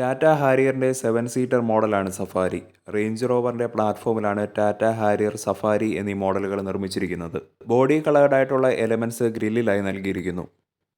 ടാറ്റ ഹാരിയറിന്റെ seven seater മോഡലാണ് Safari. Range റോവറിന്റെ പ്ലാറ്റ്ഫോമിലാണ് ടാറ്റ ഹാരിയർ സഫാരി എന്നീ മോഡലുകൾ നിർമ്മിച്ചിരിക്കുന്നത്. ബോഡി കളേർഡ് ആയിട്ടുള്ള എലമെന്റ്സ് ഗ്രില്ലിലായി നൽകിയിരിക്കുന്നു.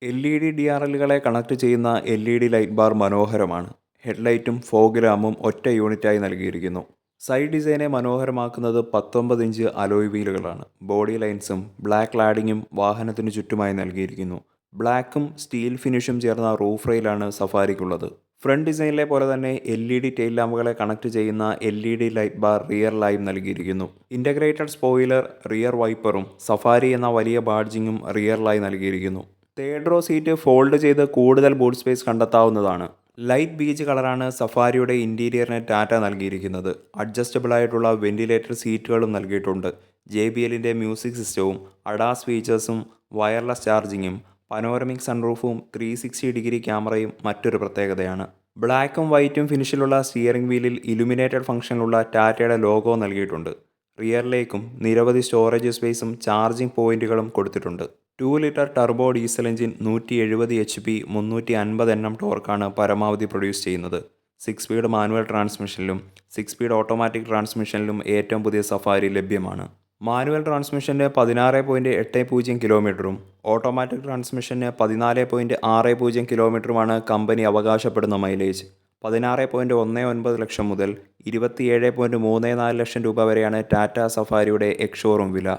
L E D D R എല്ലുകളെ connect ചെയ്യുന്ന L E D light bar മനോഹരമാണ്. ഹെഡ്ലൈറ്റും ഫോഗ്രാമും ഒറ്റ യൂണിറ്റായി നൽകിയിരിക്കുന്നു. സൈഡ് ഡിസൈനെ മനോഹരമാക്കുന്നത് പത്തൊമ്പത് ഇഞ്ച് അലോയ് വീലുകളാണ് ബോഡി ലൈൻസും ബ്ലാക്ക് ലാഡിങ്ങും വാഹനത്തിന് ചുറ്റുമായി നൽകിയിരിക്കുന്നു. ബ്ലാക്കും സ്റ്റീൽ ഫിനിഷും ചേർന്ന റൂഫ് റെയിലാണ് സഫാരിക്കുള്ളത്. ഫ്രണ്ട് ഡിസൈനിലെ പോലെ തന്നെ എൽ ഇ ഡി ടെയിൽ ലാമ്പുകളെ കണക്ട് ചെയ്യുന്ന L E D light bar rear lime നൽകിയിരിക്കുന്നു. ഇന്റഗ്രേറ്റഡ് സ്പോയിലർ റിയർ വൈപ്പറും സഫാരി എന്ന വലിയ ബാഡ്ജിങ്ങും റിയർ ലൈ നൽകിയിരിക്കുന്നു. തേർഡ് റോ സീറ്റ് ഫോൾഡ് ചെയ്ത് കൂടുതൽ ബൂട്ട് സ്പേസ് കണ്ടെത്താവുന്നതാണ്. ലൈറ്റ് ബീച്ച് കളറാണ് സഫാരിയുടെ ഇന്റീരിയറിന് ടാറ്റ നൽകിയിരിക്കുന്നത്. അഡ്ജസ്റ്റബിൾ ആയിട്ടുള്ള വെന്റിലേറ്റർ സീറ്റുകളും നൽകിയിട്ടുണ്ട്. ജെ ബി എല്ലിന്റെ മ്യൂസിക് സിസ്റ്റവും അഡാസ് ഫീച്ചേഴ്സും വയർലെസ് ചാർജിങ്ങും പനോരമിക് സൺറൂഫും ത്രീ സിക്സ്റ്റി ഡിഗ്രി ക്യാമറയും മറ്റൊരു പ്രത്യേകതയാണ്. ബ്ലാക്കും വൈറ്റും ഫിനിഷിലുള്ള സ്റ്റിയറിംഗ് വീലിൽ ഇലുമിനേറ്റഡ് ഫംഗ്ഷനിലുള്ള ടാറ്റയുടെ ലോഗോ നൽകിയിട്ടുണ്ട്. റിയറിലേക്കും നിരവധി സ്റ്റോറേജ് സ്പേസും ചാർജിംഗ് പോയിന്റുകളും കൊടുത്തിട്ടുണ്ട്. Two litre turbo diesel engine നൂറ്റി എഴുപത് എച്ച് പി മുന്നൂറ്റി അൻപത് എണ്ണം ടോർക്കാണ് പരമാവധി പ്രൊഡ്യൂസ് ചെയ്യുന്നത്. സിക്സ് സ്പീഡ് മാനുവൽ ട്രാൻസ്മിഷനിലും സിക്സ് സ്പീഡ് ഓട്ടോമാറ്റിക് ട്രാൻസ്മിഷനിലും ഏറ്റവും പുതിയ സഫാരി ലഭ്യമാണ്. മാനുവൽ ട്രാൻസ്മിഷന് പതിനാറ് പോയിന്റ് എട്ട് പൂജ്യം കിലോമീറ്ററും ഓട്ടോമാറ്റിക് ട്രാൻസ്മിഷന് പതിനാല് പോയിന്റ് ആറ് പൂജ്യം കിലോമീറ്ററുമാണ് കമ്പനി അവകാശപ്പെടുന്ന മൈലേജ്. പതിനാറ് പോയിന്റ് ഒന്ന് ഒൻപത് ലക്ഷം മുതൽ ഇരുപത്തിയേഴ് പോയിന്റ് മൂന്ന് നാല് ലക്ഷം രൂപ വരെയാണ് ടാറ്റ സഫാരിയുടെ എക്സ് ഷോറൂം വില.